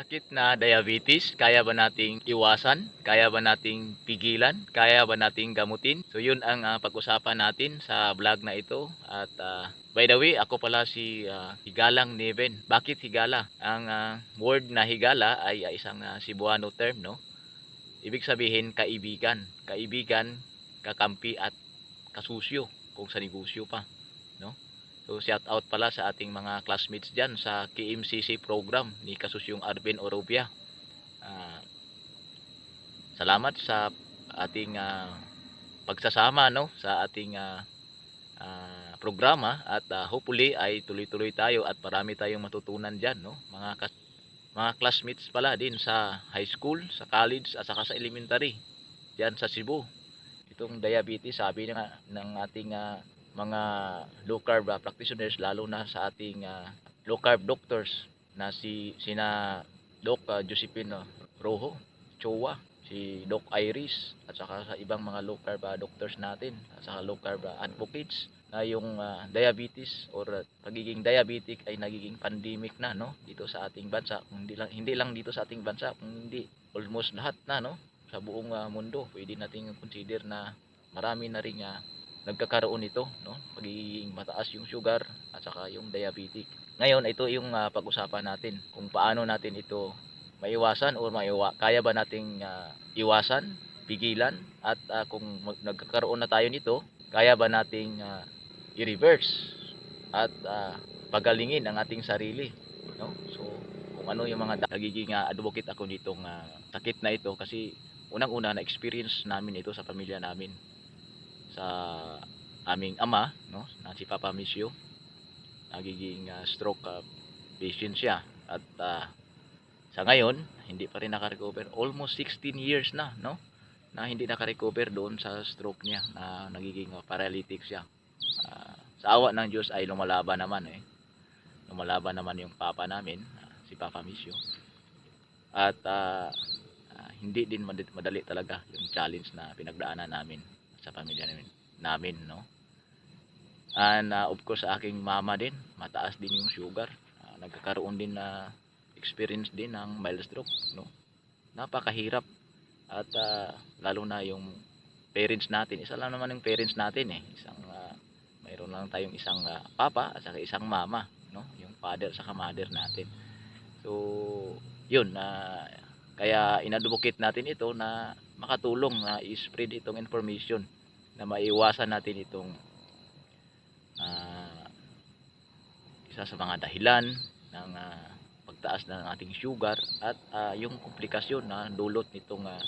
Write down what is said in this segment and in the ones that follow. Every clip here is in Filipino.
sakit na diabetes, kaya ba nating iwasan? Kaya ba nating pigilan? Kaya ba nating gamutin? So yun ang ah, pag-usapan natin sa vlog na ito. At ah, by the way, ako pala si ah, Higalang Neven. Bakit Higala? Ang ah, word na Higala ay ah, isang ah, Cebuano term, no? Ibig sabihin kaibigan. Kaibigan, kakampi at kasusyo kung sa negosyo pa, no? So shout out pala sa ating mga classmates diyan sa KMCC program ni Kasusyong Arvin Orobia. Ah, salamat sa ating ah, pagsasama no sa ating ah, ah, programa at ah, hopefully ay tuloy-tuloy tayo at marami tayong matutunan diyan no mga mga classmates pala din sa high school, sa college at saka sa elementary diyan sa Cebu. Itong diabetes sabi nga ng ating ah, mga low carb ah, practitioners lalo na sa ating ah, low carb doctors na si sina Doc ah, Josephine Rojo, Chowa, si Doc Iris at saka sa ibang mga low carb ah, doctors natin at saka low carb ah, advocates na yung ah, diabetes or ah, pagiging diabetic ay nagiging pandemic na no dito sa ating bansa. Hindi lang hindi lang dito sa ating bansa kung hindi almost lahat na no sa buong ah, mundo pwede nating consider na marami na rin ah, nagkakaroon nito, no? Pagiging mataas yung sugar at saka yung diabetic. Ngayon, ito yung ah, pag-usapan natin kung paano natin ito maiwasan o maiwa kaya ba nating ah, iwasan, pigilan at ah, kung mag- nagkakaroon na tayo nito, kaya ba nating ah, i-reverse at ah, pagalingin ang ating sarili, no? So, kung ano yung mga nagiging ah, advocate ako nitong ah, sakit na ito kasi unang-una na experience namin ito sa pamilya namin sa aming ama, no, na si Papa Misio. Nagiging ah, stroke ah, patient siya at ah, sa ngayon hindi pa rin naka-recover. Almost 16 years na, no? Na hindi naka-recover doon sa stroke niya na nagiging ah, paralytic siya. Ah, sa awa ng Diyos ay lumalaban naman eh. Lumalaban naman yung papa namin, ah, si Papa Misio. At ah, ah, hindi din madali talaga yung challenge na pinagdaanan namin sa pamilya namin, namin no? And uh, of course, sa aking mama din, mataas din yung sugar. Ah, nagkakaroon din na experience din ng mild stroke, no? Napakahirap. At ah, lalo na yung parents natin, isa lang naman yung parents natin eh. Isang ah, mayroon lang tayong isang ah, papa at saka isang mama, no? Yung father saka mother natin. So, yun na kaya inadvocate natin ito na makatulong na i-spread itong information na maiwasan natin itong ah, isa sa mga dahilan ng ah, pagtaas ng ating sugar at ah, yung komplikasyon na dulot nitong ah,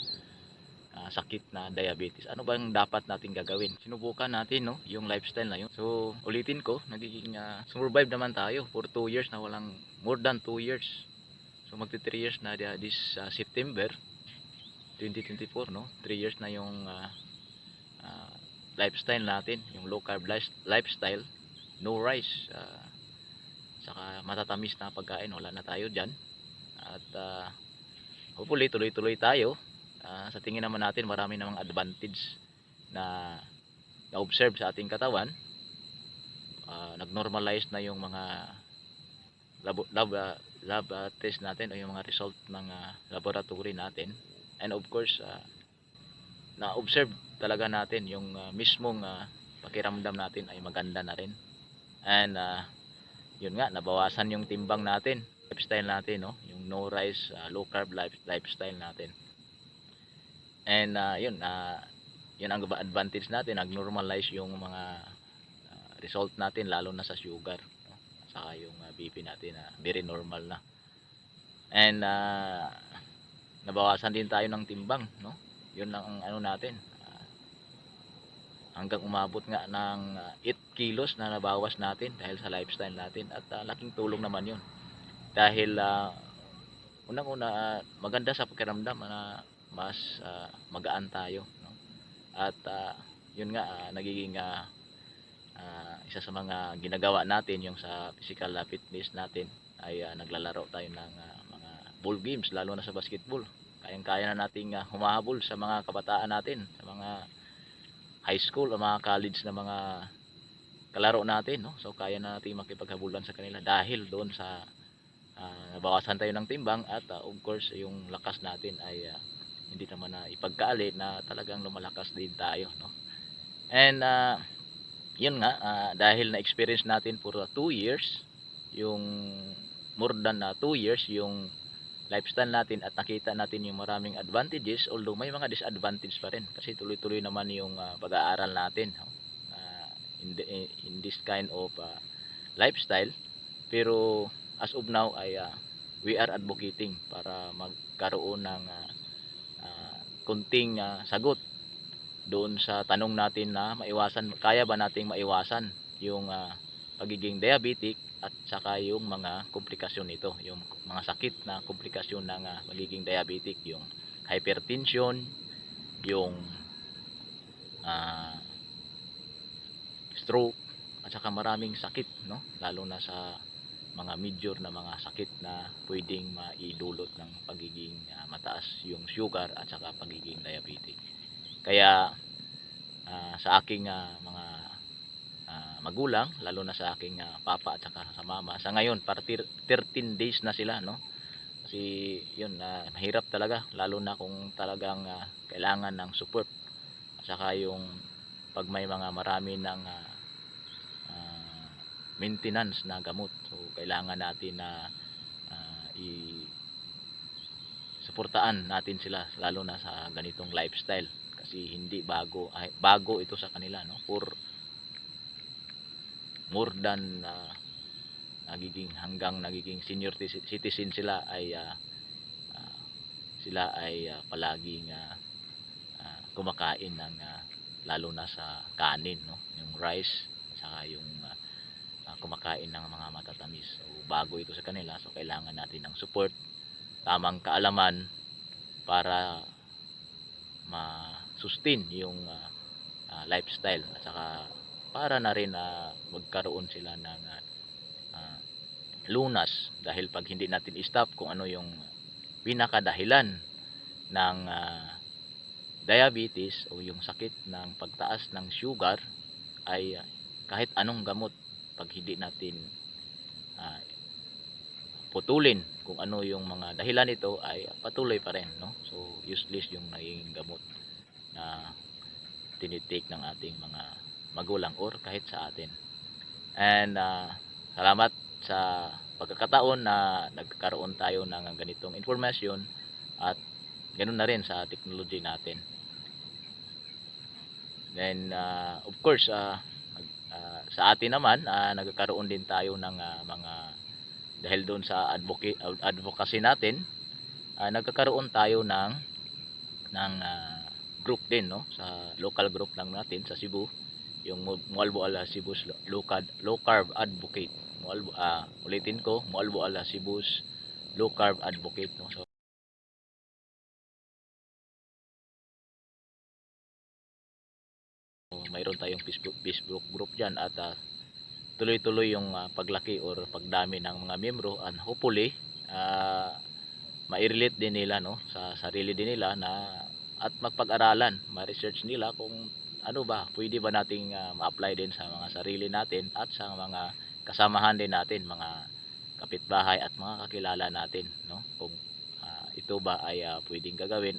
ah, sakit na diabetes. Ano bang dapat natin gagawin? Sinubukan natin no, yung lifestyle na yun. So, ulitin ko, nagiging ah, survive naman tayo for 2 years na walang more than 2 years. So, magti 3 years na this ah, September 2024 no? 3 years na yung ah, ah, lifestyle natin yung low carb life- lifestyle. No rice ah, saka matatamis na pagkain. Wala na tayo dyan. At ah, hopefully tuloy-tuloy tayo. Ah, sa tingin naman natin marami namang advantage na na-observe sa ating katawan. Ah, nag-normalize na yung mga lab, lab, ah, lab ah, test natin o yung mga result ng ah, laboratory natin and of course ah, na-observe talaga natin yung ah, mismong ah, pakiramdam natin ay maganda na rin. And ah, yun nga nabawasan yung timbang natin lifestyle natin no? Yung no rice ah, low carb life, lifestyle natin. And ah, yun ah, yun ang advantage natin nag-normalize yung mga ah, result natin lalo na sa sugar no? saka yung ah, BP natin na very normal na. And ah, nabawasan din tayo ng timbang no? Yun lang ang ano natin. Ah, hanggang umabot nga ng ah, 8 kilos na nabawas natin dahil sa lifestyle natin. At ah, laking tulong naman yun. Dahil ah, unang-una ah, maganda sa pakiramdam na mas ah, magaan tayo no? at ah, yun nga ah, nagiging ah, ah, isa sa mga ginagawa natin yung sa physical ah, fitness natin ay ah, naglalaro tayo ng ah, mga ball games lalo na sa basketball. Kayang-kaya na nating ah, humahabol sa mga kabataan natin sa mga high school o mga college na mga kalaro natin no? So kaya na nating makipaghabulan sa kanila dahil doon sa ah, nabawasan tayo ng timbang at ah, of course yung lakas natin ay ah, hindi naman na ipagkaali na talagang lumalakas din tayo no? And ah, yun nga ah, dahil na experience natin for 2 years yung more than 2 years yung lifestyle natin at nakita natin yung maraming advantages although may mga disadvantage pa rin kasi tuloy-tuloy naman yung ah, pag-aaral natin? Ah, in, the- in this kind of ah, lifestyle pero as of now ay ah, we are advocating para magkaroon ng ah, ah, kunting ah, sagot doon sa tanong natin na maiwasan kaya ba nating maiwasan yung ah, pagiging diabetic at saka yung mga komplikasyon nito yung mga sakit na komplikasyon ng ah, pagiging diabetic yung hypertension yung ah, stroke at saka maraming sakit no? Lalo na sa mga major na mga sakit na pwedeng maidulot ng pagiging ah, mataas yung sugar at saka pagiging diabetic. Kaya ah, sa aking ah, mga ah, magulang lalo na sa aking ah, papa at saka sa mama. Sa ngayon para tir- 13 days na sila no? Kasi yun ah, mahirap talaga lalo na kung talagang ah, kailangan ng support. Saka yung pag may mga marami ng ah, ah, maintenance na gamot. So kailangan natin na ah, i suportaan natin sila lalo na sa ganitong lifestyle. Kasi hindi bago ay, bago ito sa kanila no? For more than ah, nagiging hanggang nagiging senior ti- citizen sila ay ah, ah, sila ay ah, palaging ah, ah, kumakain ng ah, lalo na sa kanin no? Yung rice saka yung ah, ah, kumakain ng mga matatamis. So bago ito sa kanila so kailangan natin ng support tamang kaalaman para ma-sustain yung ah, ah, lifestyle at saka para na rin na magkaroon sila ng ah, lunas. Dahil pag hindi natin i-stop kung ano yung pinakadahilan ng ah, diabetes o yung sakit ng pagtaas ng sugar ay ah, kahit anong gamot pag hindi natin ah, putulin kung ano yung mga dahilan nito ay patuloy pa rin no? So useless yung naging gamot na tinitake ng ating mga magulang or kahit sa atin. And ah, salamat sa pagkakataon na nagkaroon tayo ng ganitong informasyon at ganun na rin sa technology natin. Then ah, of course nag- ah, sa atin naman ah, nagkaroon din tayo ng ah, mga dahil doon sa advocate advocacy natin ah, nagkakaroon tayo ng ng ah, group din no? Sa local group lang natin sa Cebu yung Mu- Mualbo Ala Lo- low carb, advocate. Mualbo ah, ulitin ko Mualbo Ala Cebu's low carb advocate no? So mayroon tayong Facebook, Facebook group dyan at ah, tuloy-tuloy yung ah, paglaki or pagdami ng mga miyembro and hopefully ah, ma-relate din nila no? Sa sarili din nila na at magpag-aralan, ma-research nila kung ano ba, pwede ba nating ah, ma-apply din sa mga sarili natin at sa mga kasamahan din natin, mga kapitbahay at mga kakilala natin, no? Kung ah, ito ba ay ah, pwedeng gagawin